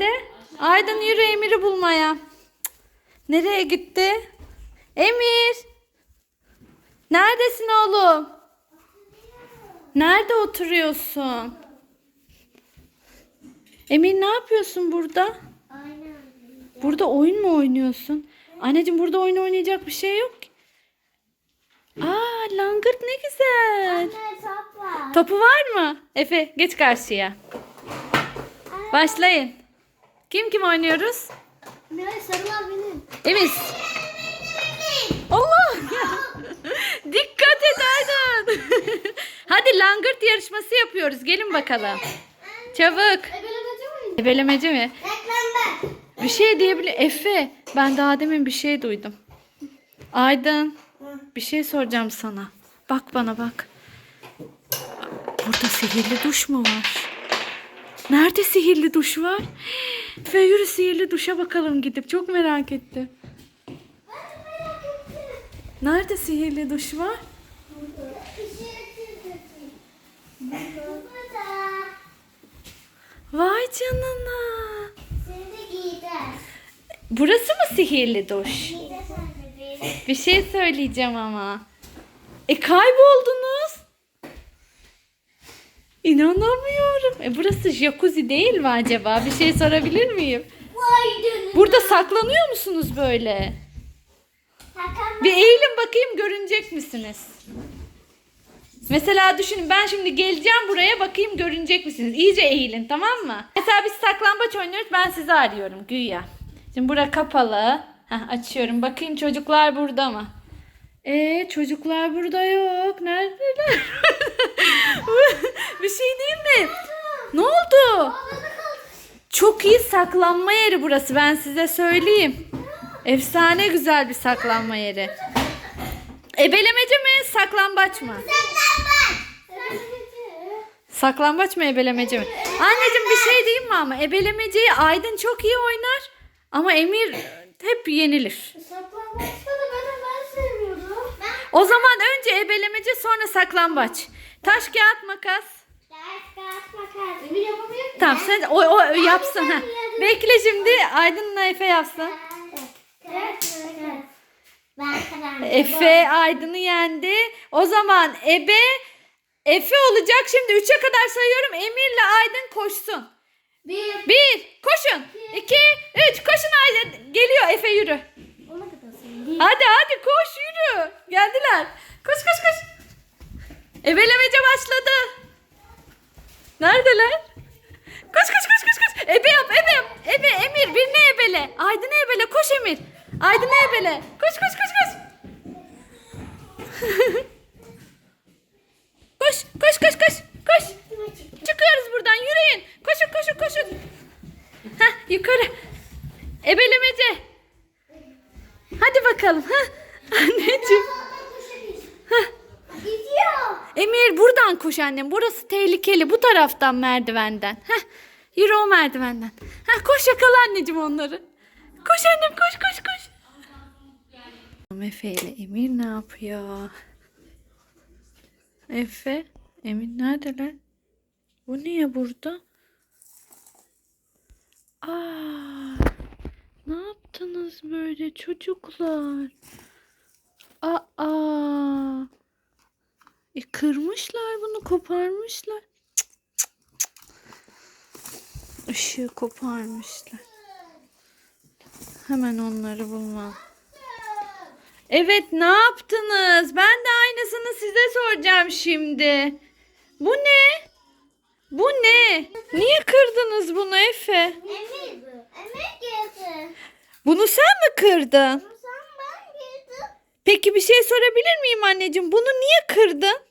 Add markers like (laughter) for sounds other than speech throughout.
nerede? Aydın yürü Emir'i bulmaya. Nereye gitti? Emir. Neredesin oğlum? Nerede oturuyorsun? Emir ne yapıyorsun burada? Burada oyun mu oynuyorsun? Anneciğim burada oyun oynayacak bir şey yok ki. Aa langırt ne güzel. Anne top var. Topu var mı? Efe geç karşıya. Başlayın. Kim kim oynuyoruz? Miray sarılar benim. Emir. Allah! (laughs) Dikkat et Aydın. (laughs) Hadi langırt yarışması yapıyoruz. Gelin bakalım. Çabuk. Ebelemece mi? Bir şey diyebilir. Efe ben daha demin bir şey duydum. Aydın bir şey soracağım sana. Bak bana bak. Burada sihirli duş mu var? Nerede sihirli duş var? Efe yürü sihirli duşa bakalım gidip. Çok merak ettim. Nerede sihirli duş var? Vay canına. Seni de giyder. Burası mı sihirli duş? Bir şey söyleyeceğim ama. E kayboldunuz. İnanamıyorum. E burası jacuzzi değil mi acaba? Bir şey sorabilir miyim? Burada saklanıyor musunuz böyle? Bir eğilin bakayım görünecek misiniz? Mesela düşünün ben şimdi geleceğim buraya bakayım görünecek misiniz? İyice eğilin tamam mı? Mesela biz saklambaç oynuyoruz ben sizi arıyorum güya. Şimdi bura kapalı. Heh, açıyorum bakayım çocuklar burada mı? Ee çocuklar burada yok. Neredeler? (laughs) Bir şey değil mi? Ne oldu? Çok iyi saklanma yeri burası ben size söyleyeyim. Efsane güzel bir saklanma yeri. Ebelemece mi saklambaç mı? Saklambaç mı ebelemece mi? Anneciğim bir şey diyeyim mi ama ebelemeceyi Aydın çok iyi oynar ama Emir hep yenilir. Saklambaçta da ben. Ben O zaman önce ebelemece sonra saklambaç. Taş kağıt makas. Emir yapamıyor ki. Tamam sen o, o yapsın ha. Bekle şimdi Aydın'la Efe yapsın. Efe Aydın'ı yendi. O zaman Ebe Efe olacak. Şimdi 3'e kadar sayıyorum. Emir'le Aydın koşsun. Bir. 1 koşun. 2 3 koşun Aydın. Geliyor Efe yürü. Hadi hadi koş yürü. Geldiler. Koş koş koş. Ebelemece başladı. Neredeler? Koş koş koş koş koş. Ebe yap ebe yap. Ebe Emir birini ebele. Aydın'ı ebele. Koş Emir. Aydın'ı ebele. Koş koş koş koş. (laughs) koş koş koş koş. Koş. Çıkıyoruz buradan yürüyün. Koşun koşun koşun. Heh yukarı. Ebelemece. Hadi bakalım. Heh. (laughs) Anneciğim. Gidiyor. Emir buradan koş annem. Burası tehlikeli. Bu taraftan merdivenden. Heh. Yürü o merdivenden. Heh, koş yakala anneciğim onları. Koş annem koş koş koş. Efe ile Emir ne yapıyor? Efe, Emir neredeler? Bu niye burada? Aa, ne yaptınız böyle çocuklar? Aa, e kırmışlar bunu koparmışlar. Cık, cık, cık. Işığı koparmışlar. Hemen onları bulmam. Evet ne yaptınız? Ben de aynısını size soracağım şimdi. Bu ne? Bu ne? Niye kırdınız bunu Efe? Bu. Emir girdi. Bunu sen mi kırdın? Sen ben girdim. Peki bir şey sorabilir miyim anneciğim? Bunu niye kırdın?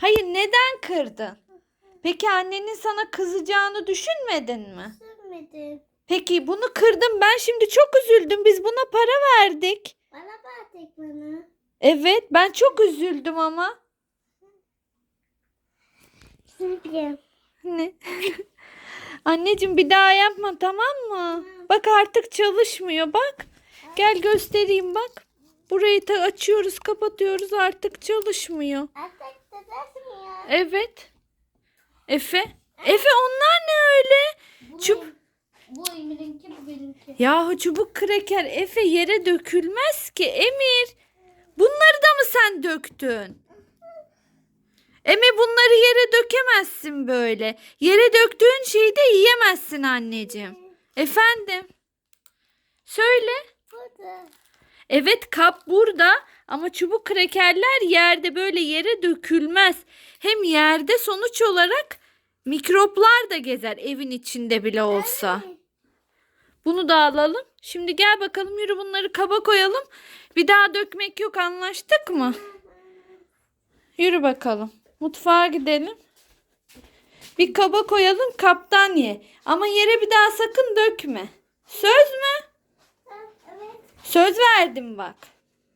Hayır neden kırdın? Peki annenin sana kızacağını düşünmedin mi? Sürmedim. Peki bunu kırdım ben şimdi çok üzüldüm. Biz buna para verdik. Bana tek bana. Evet ben çok üzüldüm ama. Ne? (laughs) Anneciğim bir daha yapma tamam mı? Bak artık çalışmıyor bak. Gel göstereyim bak. Burayı da açıyoruz kapatıyoruz artık çalışmıyor. Artık. Evet. Efe. Efe onlar ne öyle? Çup benimki. Yahu çubuk kreker Efe yere dökülmez ki Emir. Bunları da mı sen döktün? Emir bunları yere dökemezsin böyle. Yere döktüğün şeyi de yiyemezsin anneciğim. Efendim? Söyle. Burada. Evet kap burada ama çubuk krekerler yerde böyle yere dökülmez. Hem yerde sonuç olarak mikroplar da gezer evin içinde bile olsa. Bunu da alalım. Şimdi gel bakalım yürü bunları kaba koyalım. Bir daha dökmek yok anlaştık mı? Yürü bakalım. Mutfağa gidelim. Bir kaba koyalım kaptan ye. Ama yere bir daha sakın dökme. Söz mü? Evet. Söz verdim bak.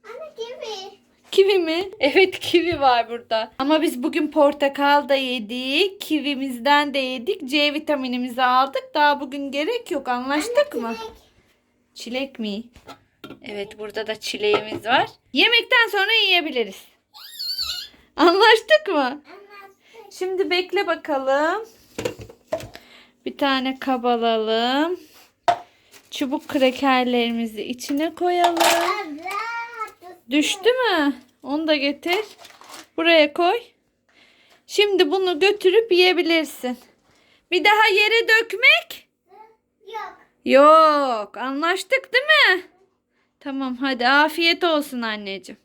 Anne gibi. Kivi mi? (laughs) Evet kivi var burada. Ama biz bugün portakal da yedik. Kivimizden de yedik. C vitaminimizi aldık. Daha bugün gerek yok. Anlaştık mı? Çilek mi? Evet burada da çileğimiz var. Yemekten sonra yiyebiliriz. (laughs) Anlaştık mı? Anne. Şimdi bekle bakalım. Bir tane kab alalım. Çubuk krekerlerimizi içine koyalım. Düştü mü? Onu da getir. Buraya koy. Şimdi bunu götürüp yiyebilirsin. Bir daha yere dökmek? Yok. Yok. Anlaştık değil mi? Tamam hadi afiyet olsun anneciğim.